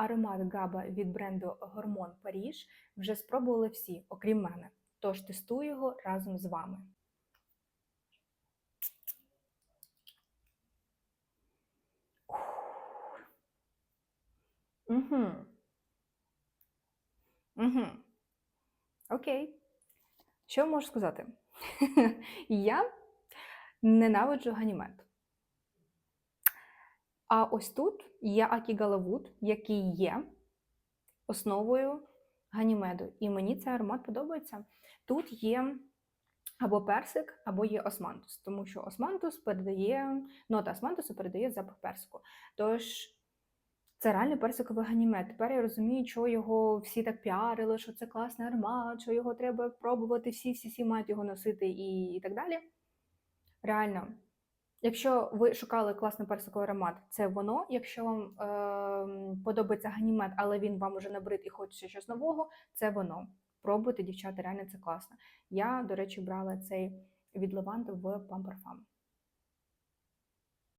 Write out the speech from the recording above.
аромат Габа від бренду Гормон Паріж вже спробували всі, окрім мене. Тож тестую його разом з вами. Угу. Угу. Окей. Що можу сказати? Я ненавиджу ганімет. А ось тут є Акігалавуд, який є основою ганімеду. І мені цей аромат подобається. Тут є або персик, або є османтус, тому що османтус передає, нота османтусу передає запах персику. Тож це реально персиковий ганімет. Тепер я розумію, що його всі так піарили, що це класний аромат, що його треба пробувати, всі, всі, всі мають його носити і, і так далі. Реально, якщо ви шукали класний персиковий аромат, це воно. Якщо вам е, подобається ганімет, але він вам уже набрид і хочеться щось нового, це воно. Пробуйте, дівчата, реально це класно. Я, до речі, брала цей від Леванду в Памперфам.